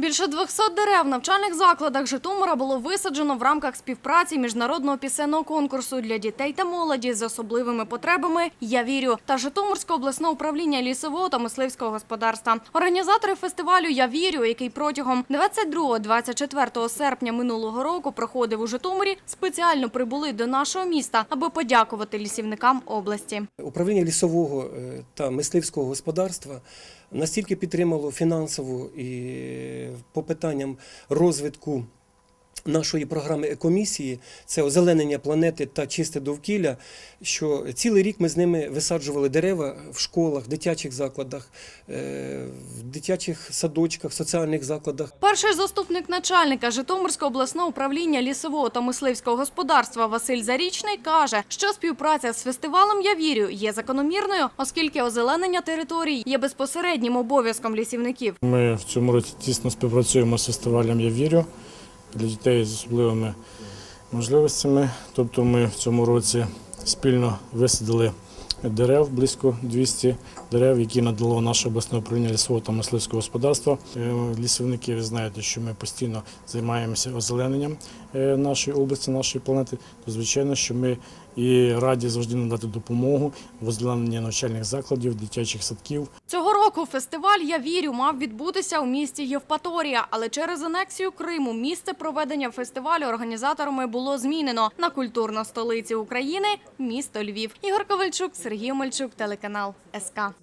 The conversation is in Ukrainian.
Більше 200 дерев в навчальних закладах Житомира було висаджено в рамках співпраці міжнародного пісенного конкурсу для дітей та молоді з особливими потребами «Я вірю» та Житомирського обласного управління лісового та мисливського господарства. Організатори фестивалю «Я вірю», який протягом 22-24 серпня минулого року проходив у Житомирі, спеціально прибули до нашого міста, аби подякувати лісівникам області. Управління лісового е, та мисливського господарства настільки підтримало фінансово і по питанням розвитку нашої програми екомісії, це озеленення планети та чисте довкілля, що цілий рік ми з ними висаджували дерева в школах, дитячих закладах, е, в дитячих садочках, соціальних закладах. Перший заступник начальника Житомирського обласного управління лісового та мисливського господарства Василь Зарічний каже, що співпраця з фестивалем «Я вірю» є закономірною, оскільки озеленення територій є безпосереднім обов'язком лісівників. Ми в цьому році тісно співпрацюємо з фестивалем Я вірю для дітей з особливими можливостями. Тобто ми в цьому році спільно висадили дерев, близько 200 дерев, які надало наше обласне управління лісового та мисливського господарства. Е, Лісівники, ви знаєте, що ми постійно займаємося озелененням е, нашої області, нашої планети. То звичайно, що ми і раді завжди надати допомогу возглавлення навчальних закладів, дитячих садків. Цього року фестиваль «Я вірю» мав відбутися у місті Євпаторія, але через анексію Криму місце проведення фестивалю організаторами було змінено на культурну столицю України – місто Львів. Ігор Ковальчук, Сергій Мальчук, телеканал СК.